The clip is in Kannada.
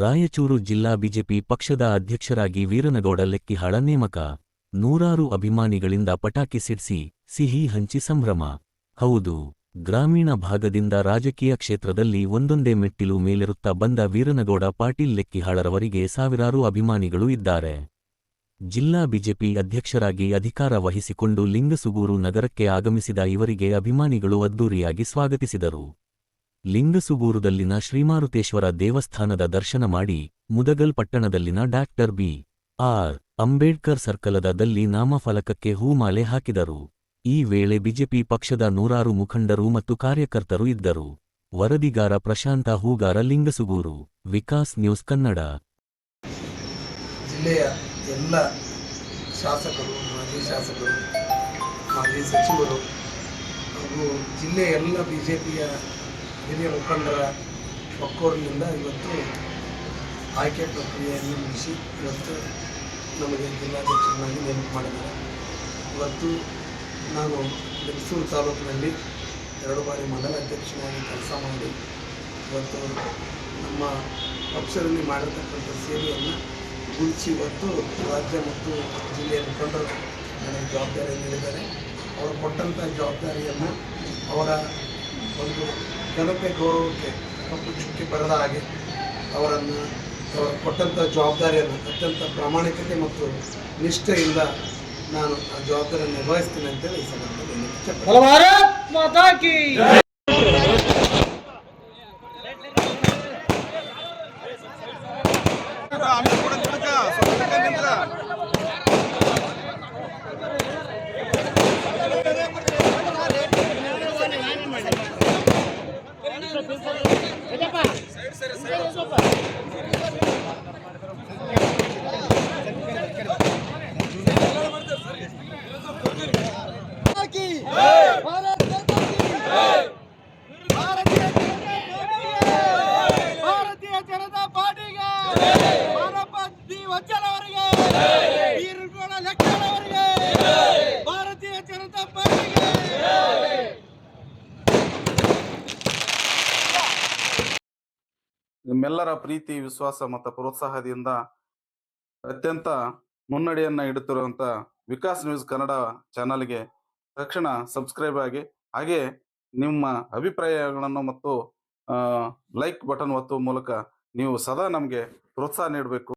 ರಾಯಚೂರು ಜಿಲ್ಲಾ ಬಿಜೆಪಿ ಪಕ್ಷದ ಅಧ್ಯಕ್ಷರಾಗಿ ವೀರನಗೌಡ ಲೆಕ್ಕಿಹಾಳ ನೇಮಕ ನೂರಾರು ಅಭಿಮಾನಿಗಳಿಂದ ಪಟಾಕಿ ಸಿಡಿಸಿ, ಸಿಹಿ ಹಂಚಿ ಸಂಭ್ರಮ. ಹೌದು, ಗ್ರಾಮೀಣ ಭಾಗದಿಂದ ರಾಜಕೀಯ ಕ್ಷೇತ್ರದಲ್ಲಿ ಒಂದೊಂದೇ ಮೆಟ್ಟಿಲು ಮೇಲಿರುತ್ತಾ ಬಂದ ವೀರನಗೌಡ ಪಾಟೀಲ್ ಲೆಕ್ಕಿಹಾಳರವರಿಗೆ ಸಾವಿರಾರು ಅಭಿಮಾನಿಗಳು ಇದ್ದಾರೆ. ಜಿಲ್ಲಾ ಬಿಜೆಪಿ ಅಧ್ಯಕ್ಷರಾಗಿ ಅಧಿಕಾರ ವಹಿಸಿಕೊಂಡು ಲಿಂಗಸುಗೂರು ನಗರಕ್ಕೆ ಆಗಮಿಸಿದ ಇವರಿಗೆ ಅಭಿಮಾನಿಗಳು ಅದ್ದೂರಿಯಾಗಿ ಸ್ವಾಗತಿಸಿದರು. ಲಿಂಗಸುಗೂರುದಲ್ಲಿನ ಶ್ರೀಮಾರುತೇಶ್ವರ ದೇವಸ್ಥಾನದ ದರ್ಶನ ಮಾಡಿ ಮುದಗಲ್ ಪಟ್ಟಣದಲ್ಲಿನ ಡಾಕ್ಟರ್ ಬಿ. ಆರ್. ಅಂಬೇಡ್ಕರ್ ಸರ್ಕಲದಲ್ಲಿ ನಾಮಫಲಕಕ್ಕೆ ಹೂಮಾಲೆ ಹಾಕಿದರು. ಈ ವೇಳೆ ಬಿಜೆಪಿ ಪಕ್ಷದ ನೂರಾರು ಮುಖಂಡರು ಮತ್ತು ಕಾರ್ಯಕರ್ತರು ಇದ್ದರು. ವರದಿಗಾರ ಪ್ರಶಾಂತ ಹೂಗಾರ ಲಿಂಗಸುಗೂರು, ವಿಕಾಸ್ ನ್ಯೂಸ್ ಕನ್ನಡ. ಜಿಲ್ಲೆಯ ಎಲ್ಲ ಶಾಸಕರು, ಮಾಜಿ ಶಾಸಕರು, ಮಾಜಿ ಸಚಿವರು ಹಾಗೂ ಜಿಲ್ಲೆಯ ಎಲ್ಲ ಬಿಜೆಪಿಯ ಹಿರಿಯ ಮುಖಂಡರ ಒಕ್ಕೂರಿನಿಂದ ಇವತ್ತು ಆಯ್ಕೆ ಪ್ರಕ್ರಿಯೆಯನ್ನು ಮುಗಿಸಿ ಇವತ್ತು ನಮಗೆ ಜಿಲ್ಲಾಧ್ಯಕ್ಷರನ್ನಾಗಿ ನೇಮಕ ಮಾಡಿದ್ದಾರೆ. ಇವತ್ತು ನಾನು ಮೈಸೂರು ತಾಲೂಕಿನಲ್ಲಿ ಎರಡು ಬಾರಿ ಮಂಡಲ ಅಧ್ಯಕ್ಷನಾಗಿ ಕೆಲಸ ಮಾಡಿ ಇವತ್ತು ನಮ್ಮ ಪಕ್ಷದಲ್ಲಿ ಮಾಡಿರ್ತಕ್ಕಂಥ ಸೇವೆಯನ್ನು ಗುರುತಿಸಿ ಇವತ್ತು ರಾಜ್ಯ ಮತ್ತು ಜಿಲ್ಲೆಯ ಮುಖಂಡರು ನನಗೆ ಜವಾಬ್ದಾರಿ ನೀಡಿದ್ದಾರೆ. ಅವರು ಕೊಟ್ಟಂಥ ಜವಾಬ್ದಾರಿಯನ್ನು ಅವರ ಒಂದು ಜನತೆ ಗೌರವಕ್ಕೆ ಕಪ್ಪುಚುಕ್ಕಿ ಬರದ ಹಾಗೆ ಅವರನ್ನು ಅವರು ಕೊಟ್ಟಂಥ ಜವಾಬ್ದಾರಿಯನ್ನು ಅತ್ಯಂತ ಪ್ರಾಮಾಣಿಕತೆ ಮತ್ತು ನಿಷ್ಠೆಯಿಂದ ನಾನು ಆ ಜವಾಬ್ದಾರಿಯನ್ನು ನಿರ್ವಹಿಸ್ತೇನೆ ಅಂತೇಳಿ ಈ ಸಂದರ್ಭದಲ್ಲಿ ಕೂಡ ஜனதா பாட்டிங்க வரப்ப நீ வச்சல வருங்க ನಿಮ್ಮೆಲ್ಲರ ಪ್ರೀತಿ, ವಿಶ್ವಾಸ ಮತ್ತು ಪ್ರೋತ್ಸಾಹದಿಂದ ಅತ್ಯಂತ ಮುನ್ನಡೆಯನ್ನ ಇಡುತ್ತಿರುವಂತ ವಿಕಾಸ್ ನ್ಯೂಸ್ ಕನ್ನಡ ಚಾನಲ್ಗೆ ತಕ್ಷಣ ಸಬ್ಸ್ಕ್ರೈಬ್ ಆಗಿ, ಹಾಗೆ ನಿಮ್ಮ ಅಭಿಪ್ರಾಯಗಳನ್ನು ಮತ್ತು ಲೈಕ್ ಬಟನ್ ಒತ್ತುವ ಮೂಲಕ ನೀವು ಸದಾ ನಮಗೆ ಪ್ರೋತ್ಸಾಹ ನೀಡಬೇಕು.